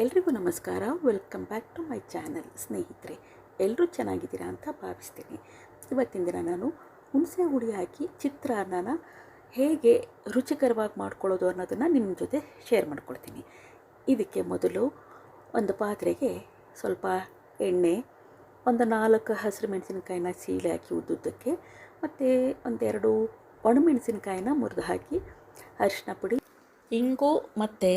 ಎಲ್ರಿಗೂ ನಮಸ್ಕಾರ. Welcome back to my channel ಸ್ನೇಹಿತರೆ. ಎಲ್ಲರೂ ಚೆನ್ನಾಗಿದ್ದೀರಾ ಅಂತ ಭಾವಿಸ್ತೀನಿ. ಇವತ್ತಿನ ದಿನ ನಾನು ಹುಣಸೆ ಹುಳಿ ಹಾಕಿ ಚಿತ್ರಾನ್ನನ ಹೇಗೆ ರುಚಿಕರವಾಗಿ ಮಾಡ್ಕೊಳ್ಳೋದು ಅನ್ನೋದನ್ನು ನಿಮ್ಮ ಜೊತೆ ಶೇರ್ ಮಾಡ್ಕೊಳ್ತೀನಿ. ಇದಕ್ಕೆ ಮೊದಲು ಒಂದು ಪಾತ್ರೆಗೆ ಸ್ವಲ್ಪ ಎಣ್ಣೆ, ಒಂದು ನಾಲ್ಕು ಹಸಿರು ಮೆಣಸಿನಕಾಯಿನ ಸೀಳೆ ಹಾಕಿ ಉದ್ದುದ್ದಕ್ಕೆ, ಮತ್ತು ಒಂದೆರಡು ಒಣಮೆಣಸಿನಕಾಯಿನ ಮುರಿದು ಹಾಕಿ ಅರಿಶಿನ ಪುಡಿ, ಇಂಗು ಮತ್ತು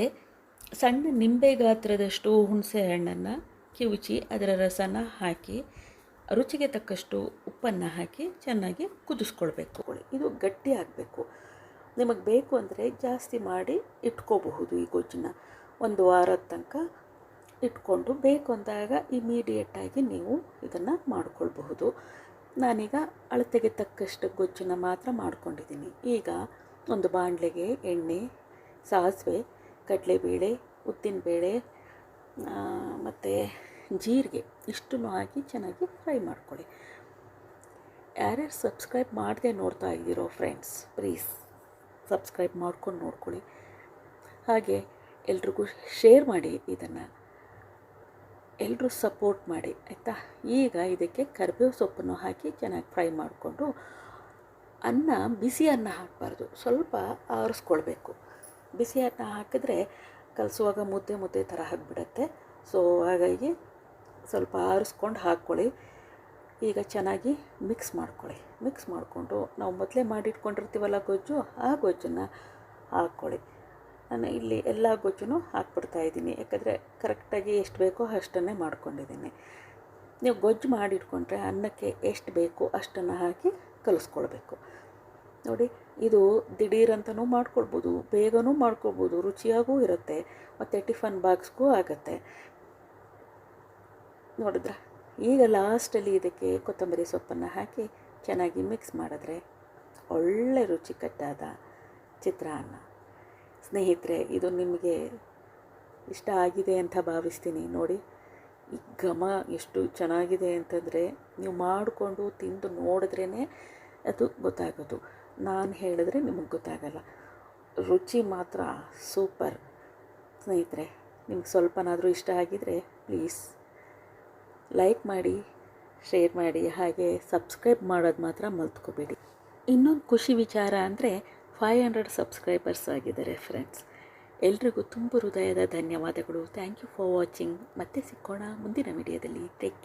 ಸಣ್ಣ ನಿಂಬೆ ಗಾತ್ರದಷ್ಟು ಹುಣಸೆ ಹಣ್ಣನ್ನು ಕಿವುಚಿ ಅದರ ರಸನ ಹಾಕಿ, ರುಚಿಗೆ ತಕ್ಕಷ್ಟು ಉಪ್ಪನ್ನು ಹಾಕಿ ಚೆನ್ನಾಗಿ ಕುದಿಸ್ಕೊಳ್ಬೇಕು. ಇದು ಗಟ್ಟಿ ಆಗಬೇಕು. ನಿಮಗೆ ಬೇಕು ಅಂದರೆ ಜಾಸ್ತಿ ಮಾಡಿ ಇಟ್ಕೋಬಹುದು ಈ ಗೊಜ್ಜನ್ನ. ಒಂದು ವಾರದ ತನಕ ಇಟ್ಕೊಂಡು ಬೇಕು ಅಂದಾಗ ಇಮಿಡಿಯೇಟಾಗಿ ನೀವು ಇದನ್ನು ಮಾಡಿಕೊಳ್ಬಹುದು. ನಾನೀಗ ಅಳತೆಗೆ ತಕ್ಕಷ್ಟು ಗೊಜ್ಜನ್ನು ಮಾತ್ರ ಮಾಡ್ಕೊಂಡಿದ್ದೀನಿ. ಈಗ ಒಂದು ಬಾಣಲೆಗೆ ಎಣ್ಣೆ, ಸಾಸಿವೆ ಕಡಲೆಬೇಳೆ, ಉದ್ದಿನಬೇಳೆ ಮತ್ತು ಜೀರಿಗೆ ಇಷ್ಟನ್ನು ಹಾಕಿ ಚೆನ್ನಾಗಿ ಫ್ರೈ ಮಾಡ್ಕೊಳ್ಳಿ. ಯಾರ್ಯಾರು ಸಬ್ಸ್ಕ್ರೈಬ್ ಮಾಡದೆ ನೋಡ್ತಾ ಇದ್ದೀರೋ ಫ್ರೆಂಡ್ಸ್ ಪ್ಲೀಸ್ ಸಬ್ಸ್ಕ್ರೈಬ್ ಮಾಡ್ಕೊಂಡು ನೋಡ್ಕೊಳ್ಳಿ. ಹಾಗೆ ಎಲ್ರಿಗೂ ಶೇರ್ ಮಾಡಿ ಇದನ್ನು. ಎಲ್ಲರೂ ಸಪೋರ್ಟ್ ಮಾಡಿ, ಆಯಿತಾ? ಈಗ ಇದಕ್ಕೆ ಕರಿಬೇವು ಸೊಪ್ಪನ್ನು ಹಾಕಿ ಚೆನ್ನಾಗಿ ಫ್ರೈ ಮಾಡಿಕೊಂಡು ಅನ್ನ, ಬಿಸಿ ಅನ್ನ ಹಾಕಬಾರ್ದು. ಸ್ವಲ್ಪ ಆರಿಸ್ಕೊಳ್ಬೇಕು. ಬಿಸಿ ಅನ್ನ ಹಾಕಿದ್ರೆ ಕಲಸುವಾಗ ಮುದ್ದೆ ಮುದ್ದೆ ಥರ ಆಗಿಬಿಡತ್ತೆ. ಸೊ ಹಾಗಾಗಿ ಸ್ವಲ್ಪ ಆರಿಸ್ಕೊಂಡು ಹಾಕ್ಕೊಳ್ಳಿ. ಈಗ ಚೆನ್ನಾಗಿ ಮಿಕ್ಸ್ ಮಾಡ್ಕೊಳ್ಳಿ. ಮಿಕ್ಸ್ ಮಾಡಿಕೊಂಡು ನಾವು ಮೊದಲೇ ಮಾಡಿಟ್ಕೊಂಡಿರ್ತೀವಲ್ಲ ಗೊಜ್ಜು, ಆ ಗೊಜ್ಜನ್ನು ಹಾಕ್ಕೊಳ್ಳಿ. ನಾನು ಇಲ್ಲಿ ಎಲ್ಲ ಗೊಜ್ಜು ಹಾಕ್ಬಿಡ್ತಾ ಇದ್ದೀನಿ. ಯಾಕಂದರೆ ಕರೆಕ್ಟಾಗಿ ಎಷ್ಟು ಬೇಕೋ ಅಷ್ಟನ್ನೇ ಮಾಡ್ಕೊಂಡಿದ್ದೀನಿ. ನೀವು ಗೊಜ್ಜು ಮಾಡಿಟ್ಕೊಂಡ್ರೆ ಅನ್ನಕ್ಕೆ ಎಷ್ಟು ಬೇಕೋ ಅಷ್ಟನ್ನು ಹಾಕಿ ಕಲಿಸ್ಕೊಳ್ಬೇಕು. ನೋಡಿ ಇದು ದಿಢೀರಂತನೂ ಮಾಡ್ಕೊಳ್ಬೋದು, ಬೇಗನೂ ಮಾಡ್ಕೊಳ್ಬೋದು, ರುಚಿಯಾಗೂ ಇರುತ್ತೆ, ಮತ್ತು ಟಿಫನ್ ಬಾಕ್ಸ್ಗೂ ಆಗುತ್ತೆ. ನೋಡಿದ್ರ? ಈಗ ಲಾಸ್ಟಲ್ಲಿ ಇದಕ್ಕೆ ಕೊತ್ತಂಬರಿ ಸೊಪ್ಪನ್ನು ಹಾಕಿ ಚೆನ್ನಾಗಿ ಮಿಕ್ಸ್ ಮಾಡಿದ್ರೆ ಒಳ್ಳೆ ರುಚಿಕಟ್ಟಾದ ಚಿತ್ರಾನ್ನ. ಸ್ನೇಹಿತರೆ, ಇದು ನಿಮಗೆ ಇಷ್ಟ ಆಗಿದೆ ಅಂತ ಭಾವಿಸ್ತೀನಿ. ನೋಡಿ, ಈ ಘಮ ಎಷ್ಟು ಚೆನ್ನಾಗಿದೆ ಅಂತಂದರೆ ನೀವು ಮಾಡಿಕೊಂಡು ತಿಂದು ನೋಡಿದ್ರೇ ಅದು ಗೊತ್ತಾಗೋದು. ನಾನು ಹೇಳಿದ್ರೆ ನಿಮಗೆ ಗೊತ್ತಾಗಲ್ಲ. ರುಚಿ ಮಾತ್ರ ಸೂಪರ್. ಸ್ನೇಹಿತರೆ, ನಿಮ್ಗೆ ಸ್ವಲ್ಪನಾದರೂ ಇಷ್ಟ ಆಗಿದರೆ ಪ್ಲೀಸ್ ಲೈಕ್ ಮಾಡಿ, ಶೇರ್ ಮಾಡಿ, ಹಾಗೆ ಸಬ್ಸ್ಕ್ರೈಬ್ ಮಾಡೋದು ಮಾತ್ರ ಮಲ್ತ್ಕೋಬೇಡಿ. ಇನ್ನೊಂದು ಖುಷಿ ವಿಚಾರ ಅಂದರೆ ಫೈವ್ ಹಂಡ್ರೆಡ್ ಸಬ್ಸ್ಕ್ರೈಬರ್ಸ್ ಆಗಿದ್ದಾರೆ ಫ್ರೆಂಡ್ಸ್. ಎಲ್ರಿಗೂ ತುಂಬ ಹೃದಯದ ಧನ್ಯವಾದಗಳು. Thank you for watching. ಮತ್ತೆ ಸಿಕ್ಕೋಣ ಮುಂದಿನ ವಿಡಿಯೋದಲ್ಲಿ. ಟೇಕ್